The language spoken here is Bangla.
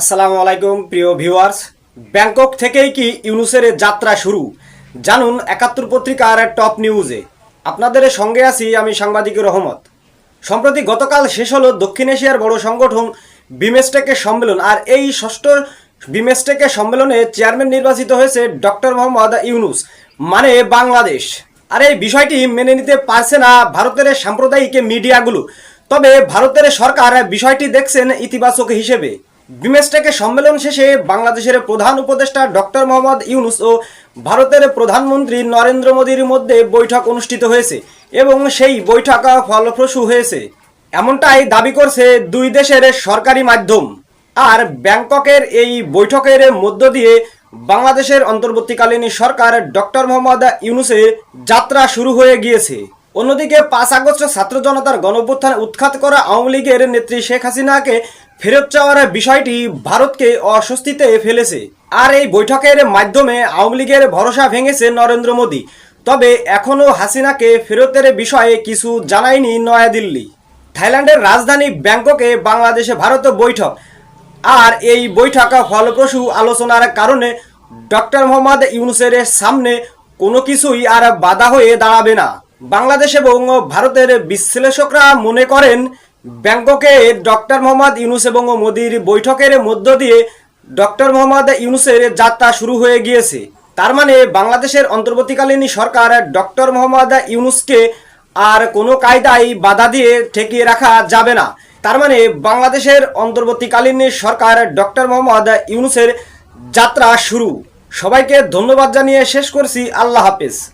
আসসালামু আলাইকুম, প্রিয় ভিউয়ার্স। ব্যাংকক থেকেই কি ইউনুসের যাত্রা শুরু? জানুন একাত্তর পত্রিকার টপ নিউজে। আপনাদের সঙ্গে আছি আমি সাংবাদিক রহমত। সম্প্রতি গতকাল শেষ হলো দক্ষিণ এশিয়ার বড় সংগঠন বিমেস্টেকের সম্মেলন, আর এই ষষ্ঠ বিমেস্টেকের সম্মেলনে চেয়ারম্যান নির্বাচিত হয়েছে ডক্টর মোহাম্মদ ইউনুস মানে বাংলাদেশ। আর এই বিষয়টি মেনে নিতে পারছে না ভারতের সাম্প্রদায়িক মিডিয়াগুলো। তবে ভারতের সরকার বিষয়টি দেখছেন ইতিবাচক হিসেবে। বিমেস্টেকের সম্মেলন শেষে বাংলাদেশের প্রধান উপদেষ্টা ডক্টর মোহাম্মদ ইউনুস ও ভারতের প্রধানমন্ত্রী নরেন্দ্র মোদীর মধ্যে বৈঠক অনুষ্ঠিত হয়েছে এবং সেই বৈঠক ফলপ্রসূ হয়েছে। এমনটাই দাবি করছে দুই দেশের সরকারি মাধ্যম। আর ব্যাংককের এই বৈঠকের মধ্য দিয়ে বাংলাদেশের অন্তর্বর্তীকালীন সরকার ডক্টর মোহাম্মদ ইউনুসের যাত্রা শুরু হয়ে গিয়েছে। অন্যদিকে পাঁচ আগস্ট ছাত্র জনতার গণঅভ্যুত্থান উৎখাত করা আওয়ামী লীগের নেত্রী শেখ হাসিনাকে ফেরত চাওয়ার বিষয়টি ভারতকে অস্বস্তিতে ফেলেছে। আর এই বৈঠকের মাধ্যমে আওয়ামী লীগের ভরসা ভেঙেছে নরেন্দ্র মোদী। তবে এখনও হাসিনাকে ফেরতের বিষয়ে কিছু জানায়নি নয়াদিল্লি। থাইল্যান্ডের রাজধানী ব্যাংককে বাংলাদেশে ভারত বৈঠক। আর এই বৈঠক ফলপ্রসূ আলোচনার কারণে ডক্টর মোহাম্মদ ইউনুসের সামনে কোনো কিছুই আর বাধা হয়ে দাঁড়াবে না। বাংলাদেশ এবং ভারতের বিশ্লেষকরা মনে করেন ব্যাংককে ডক্টর মোহাম্মদ ইউনুস এবং মোদির বৈঠকের মধ্য দিয়ে ডক্টর মোহাম্মদ ইউনুসের যাত্রা শুরু হয়ে গিয়েছে। তার মানে বাংলাদেশের অন্তর্বর্তীকালীন সরকার ডক্টর মোহাম্মদ ইউনুসকে আর কোনো কায়দায় বাধা দিয়ে ঠেকিয়ে রাখা যাবে না। তার মানে বাংলাদেশের অন্তর্বর্তীকালীন সরকার ডক্টর মোহাম্মদ ইউনুসের যাত্রা শুরু। সবাইকে ধন্যবাদ জানিয়ে শেষ করছি। আল্লাহ হাফেজ।